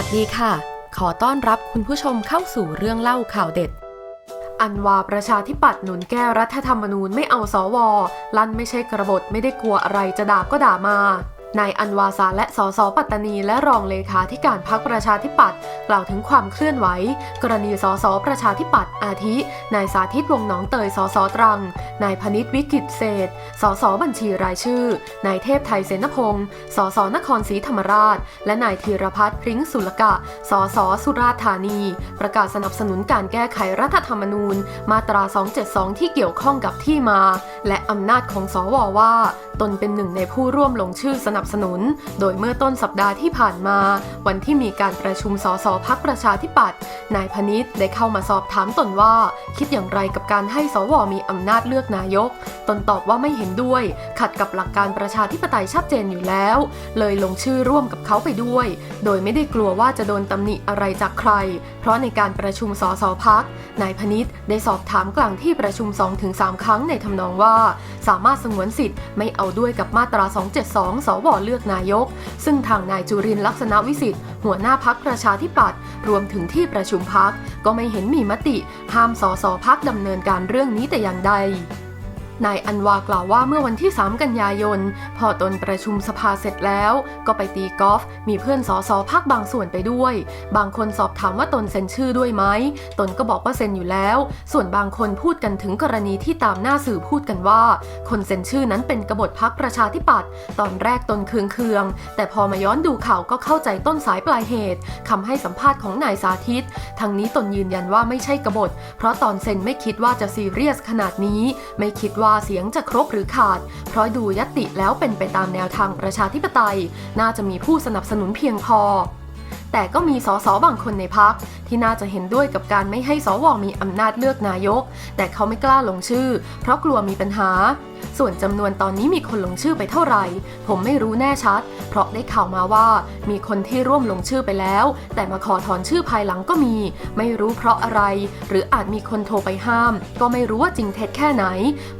ัสดีค่ะ ขอต้อนรับคุณผู้ชมเข้าสู่เรื่องเล่าข่าวเด็ด อันวาประชาธิปัตย์หนุนแก้รัฐธรรมนูญไม่เอาสว ลั่นไม่ใช่กระบฏไม่ได้กลัวอะไรจะด่าก็ด่ามา นายอันวาสาและสสปัตตานี และรองเลขาธิการพักประชาธิปัตย์กล่าวถึงความเคลื่อนไหว กรณีสสประชาธิปัตย์อาทิ นายสาธิตวงหนองเตยสสตรัง นายพนิษวิกิตเศษสสบัญชีรายชื่อนายเทพไทยเสนพงศ์สสนครศรีธรรมราช และนายธีรพัฒน์พริ้งสุลกะสสสุราษฎร์ธานี ประกาศสนับสนุนการแก้ไขรัฐธรรมนูญ มาตรา 272 ที่เกี่ยวข้องกับที่มา และอำนาจของสวว่า ตนเป็นหนึ่งในผู้ร่วมลงชื่อสนับสนุน โดยเมื่อต้นสัปดาห์ที่ผ่านมา วันที่มีการประชุมสสพักประชาธิปัตย์นายพนิษฐ์ได้เข้ามาสอบถามตนว่า คิดอย่างไรกับการให้สวมีอำนาจเลือกนายก ตนตอบว่าไม่เห็นด้วย ขัดกับหลักการประชาธิปไตยชัดเจนอยู่แล้ว เลยลงชื่อร่วมกับเขาไปด้วย โดยไม่ได้กลัวว่าจะโดนตำหนิอะไรจากใคร เพราะในการประชุมสสพักนายพนิษฐ์ได้สอบถามกลางที่ประชุม 2-3 ครั้งในทำนองว่า สามารถสงวนสิทธิ์ไม่เอาด้วยกับมาตรา 272 สวเลือกนายก ซึ่งทางนายจุรินทร์ลักษณะวิสิทธิ์หัวหน้าพักประชาธิปัตย์รวมถึงที่ประชุมพักก็ไม่เห็นมีมติห้ามสสพักดำเนินการเรื่องนี้แต่อย่างใด นายอันวากล่าวว่าเมื่อวันที่ 3 กันยายน พอตนประชุมสภาเสร็จแล้ว ก็ไปตีกอล์ฟมีเพื่อนสอสอพักบางส่วนไปด้วย บางคนสอบถามว่าตนเซ็นชื่อด้วยไหมตนก็บอกว่าเซ็นอยู่แล้ว ส่วนบางคนพูดกันถึงกรณีที่ตามหน้าสื่อพูดกันว่า คนเซ็นชื่อนั้นเป็นกบฏพักประชาธิปัตย์ตอนแรกตนเคืองเคืองๆแต่พอมาย้อนดูข่าวก็เข้าใจต้นสายปลายเหตุคำให้สัมภาษณ์ของนายสาธิตทางนี้ตนยืนยันว่าไม่ใช่กบฏ เพราะตอนเซ็นไม่คิดว่าจะซีเรียสขนาดนี้ ไม่คิดว่าเสียงจะครบหรือขาด เพราะดูยติแล้วเป็นไปตามแนวทางประชาธิปไตย น่าจะมีผู้สนับสนุนเพียงพอ แต่ก็มีสสบางคนในพักที่น่าจะเห็นด้วยกับการไม่ให้สวมีอำนาจเลือกนายก แต่เขาไม่กล้าลงชื่อ เพราะกลัวมีปัญหา ส่วนจำนวนตอนนี้มีคนลงชื่อไปเท่าไหร่ ผมไม่รู้แน่ชัด เพราะได้ข่าวมาว่า มีคนที่ร่วมลงชื่อไปแล้ว แต่มาขอถอนชื่อภายหลังก็มี ไม่รู้เพราะอะไร หรืออาจมีคนโทรไปห้าม ก็ไม่รู้ว่าจริงเท็จแค่ไหน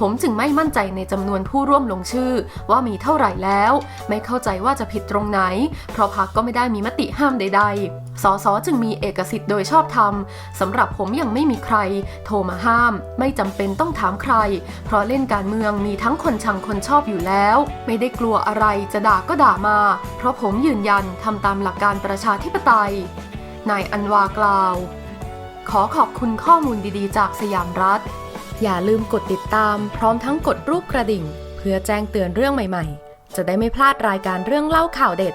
ผมจึงไม่มั่นใจในจำนวนผู้ร่วมลงชื่อ ว่ามีเท่าไหร่แล้ว ไม่เข้าใจว่าจะผิดตรงไหน เพราะพักก็ไม่ได้มีมติห้ามใดๆสสจึงมีเอกสิทธิ์โดยชอบธรรมสำหรับผมยังไม่มีใคร โทรมาห้าม ไม่จำเป็นต้องถามใคร เพราะเล่นการเมืองมีทั้งคนชังคนชอบอยู่แล้ว ไม่ได้กลัวอะไรจะด่าก็ด่ามา เพราะผมยืนยันทำตามหลักการประชาธิปไตย นายอันวากล่าว ขอขอบคุณข้อมูลดีๆ จากสยามรัฐ อย่าลืมกดติดตาม พร้อมทั้งกดรูปกระดิ่ง เพื่อแจ้งเตือนเรื่องใหม่ ๆ จะได้ไม่พลาดรายการเรื่องเล่าข่าวเด็ด